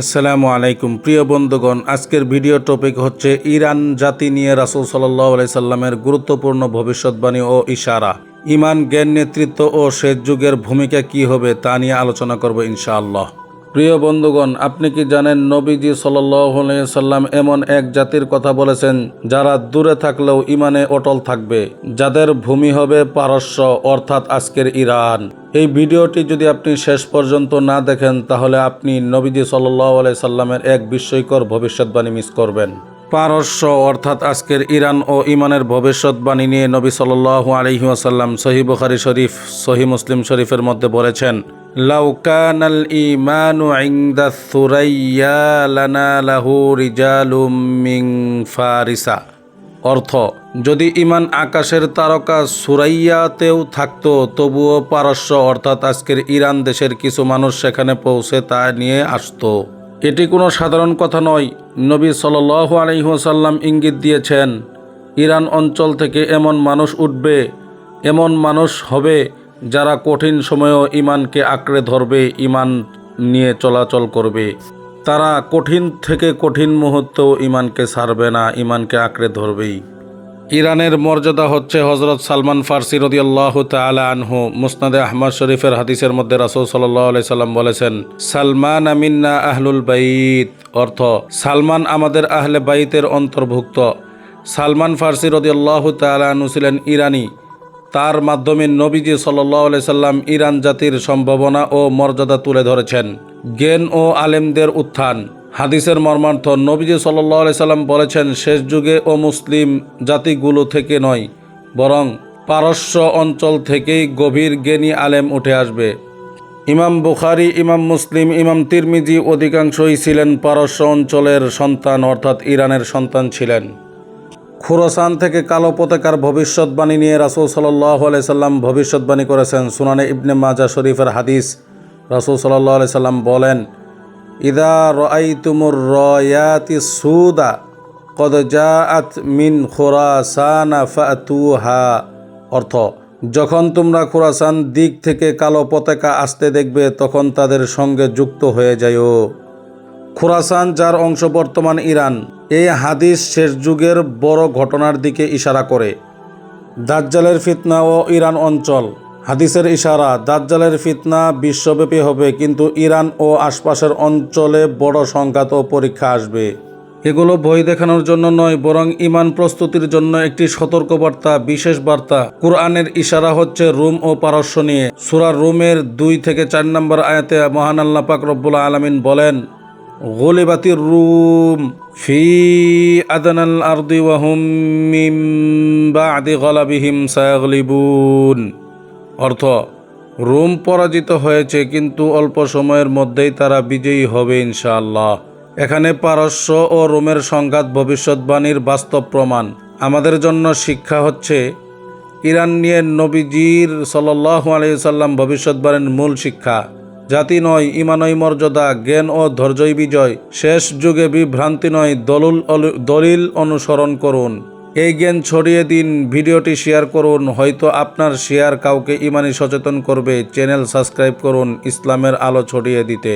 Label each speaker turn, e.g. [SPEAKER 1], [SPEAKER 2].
[SPEAKER 1] আসসালামু আলাইকুম। প্রিয় বন্ধুগণ, আজকের ভিডিও টপিক হচ্ছে ইরান জাতি নিয়ে রাসুল সাল্লাহ সাল্লামের গুরুত্বপূর্ণ ভবিষ্যৎবাণী ও ইশারা। ইমান, জ্ঞান, নেতৃত্ব ও শেষ যুগের ভূমিকা কি হবে তা নিয়ে আলোচনা করব ইনশাআল্লাহ। প্রিয় বন্ধুগণ, আপনি কি জানেন নবীজি সাল্লাম এমন এক জাতির কথা বলেছেন, যারা দূরে থাকলেও ইমানে অটল থাকবে? যাদের ভূমি হবে পারস্য, অর্থাৎ আজকের ইরান। এই ভিডিওটি যদি আপনি শেষ পর্যন্ত না দেখেন, তাহলে আপনি নবীজি সাল্লাহ সাল্লামের এক বিস্ময়কর ভবিষ্যৎবাণী মিস করবেন। পারস্য, অর্থাৎ আজকের ইরান ও ইমানের ভবিষ্যৎবাণী নিয়ে নবী সাল্লাহ আলহি আসাল্লাম সহি বুখারি শরীফ, সহি মুসলিম শরীফের মধ্যে বলেছেন লানা লাহু রিজালুম মিং ফারিসা। অর্থ, যদি ইমান আকাশের তারকা সুরাইয়াতেও থাকতো, তবুও পারস্য, অর্থাৎ আজকের ইরান দেশের কিছু মানুষ সেখানে পৌঁছে তা নিয়ে আসতো। এটি কোনো সাধারণ কথা নয়। নবী সাল আলহিহাসাল্লাম ইঙ্গিত দিয়েছেন, ইরান অঞ্চল থেকে এমন মানুষ উঠবে, এমন মানুষ হবে যারা কঠিন সময়েও ইমানকে আঁকড়ে ধরবে ইমান নিয়ে চলাচল করবে, তারা কঠিন থেকে কঠিন মুহূর্তেও ইমানকে ছাড়বে না ইমানকে আঁকড়ে ধরবেই। ইরানের মর্যাদা হচ্ছে হজরত সালমান ফার্সি রদিয়াল্লাহ তালা আনহু। মুসনাদে আহমদ শরীফের হাদিসের মধ্যে রাসুল সাল্লাহ সাল্লাম বলেছেন, সালমান আমিন্না আহলুল বাইত অর্থ, সালমান আমাদের আহলে বাইতের অন্তর্ভুক্ত। সালমান ফার্সি রদিয়াল্লাহ তালা আনহু ছিলেন ইরানি। তার মাধ্যমে নবীজি সাল্লাহ সাল্লাম ইরান জাতির সম্ভাবনা ও মর্যাদা তুলে ধরেছেন। জ্ঞান ও আলেমদের উত্থান। হাদিসের মর্মার্থ নবীজি সাল্লাহ সাল্লাম বলেছেন, শেষ যুগে ও মুসলিম জাতিগুলো থেকে নয়, বরং পারস্য অঞ্চল থেকেই গভীর জ্ঞানী আলেম উঠে আসবে। ইমাম বুখারি, ইমাম মুসলিম, ইমাম তিরমিজি অধিকাংশই ছিলেন পারস্য অঞ্চলের সন্তান, অর্থাৎ ইরানের সন্তান ছিলেন। খুরসান থেকে কালো পতাকার ভবিষ্যৎবাণী নিয়ে রাসুল সাল্লাহ আলি সাল্লাম ভবিষ্যৎবাণী করেছেন সুনানে ইবনে মাজা শরীফের হাদিস। রাসুল সাল্লাহ আলি সাল্লাম বলেন, ইদা রাই তুমুর রয়াতি সুদা, কদ জাআত মিন খোরাসানা অর্থ, যখন তোমরা খোরাসান দিক থেকে কালো পতাকা আসতে দেখবে, তখন তাদের সঙ্গে যুক্ত হয়ে যায়ও খোরাসান, যার অংশ বর্তমান ইরান এই হাদিস শেষ যুগের বড় ঘটনার দিকে ইশারা করে। দাজ্জালের ফিতনা ও ইরান অঞ্চল। হাদিসের ইশারা, দাজ্জালের ফিতনা বিশ্বব্যাপী হবে, কিন্তু ইরান ও আশপাশের অঞ্চলে বড় সংঘাত ও পরীক্ষা আসবে। এগুলো বই দেখানোর জন্য নয়, বরং ইমান প্রস্তুতির জন্য একটি সতর্কবার্তা, বিশেষ বার্তা। কোরআনের ইশারা হচ্ছে রুম ও পারস্য নিয়ে। সুরা রুমের দুই থেকে চার নম্বর আয়াতে মহান আল্লাহ পাক রব্বুল আলমিন বলেন গোলেবাতির রুম ফি আদানাল আরদি ওয়াহুম মিম বাদি গলাবিহিম সায়াগলিবুন অর্থ রোম পরাজিত হয়েছে, কিন্তু অল্প সময়ের মধ্যেই তারা বিজয়ী হবে ইনশাআল্লাহ। এখানে পারস্য ও রোমের সংঘাত ভবিষ্যৎবাণীর বাস্তব প্রমাণ। আমাদের জন্য শিক্ষা হচ্ছে, ইরান নিয়ে নবীজির সাল্লাহ আলাইসাল্লাম ভবিষ্যৎবাণীর মূল শিক্ষা। জাতি নয়, ইমানই মর্যাদা, জ্ঞান ও ধৈর্যই বিজয়। শেষ যুগে বিভ্রান্তি নয়, দলুল দলিল অনুসরণ করুন। এই জ্ঞান ছড়িয়ে দিন, ভিডিওটি শেয়ার করুন, হয়তো আপনার শেয়ার কাউকে ইমানি সচেতন করবে। চ্যানেল সাবস্ক্রাইব করুন, ইসলামের আলো ছড়িয়ে দিতে।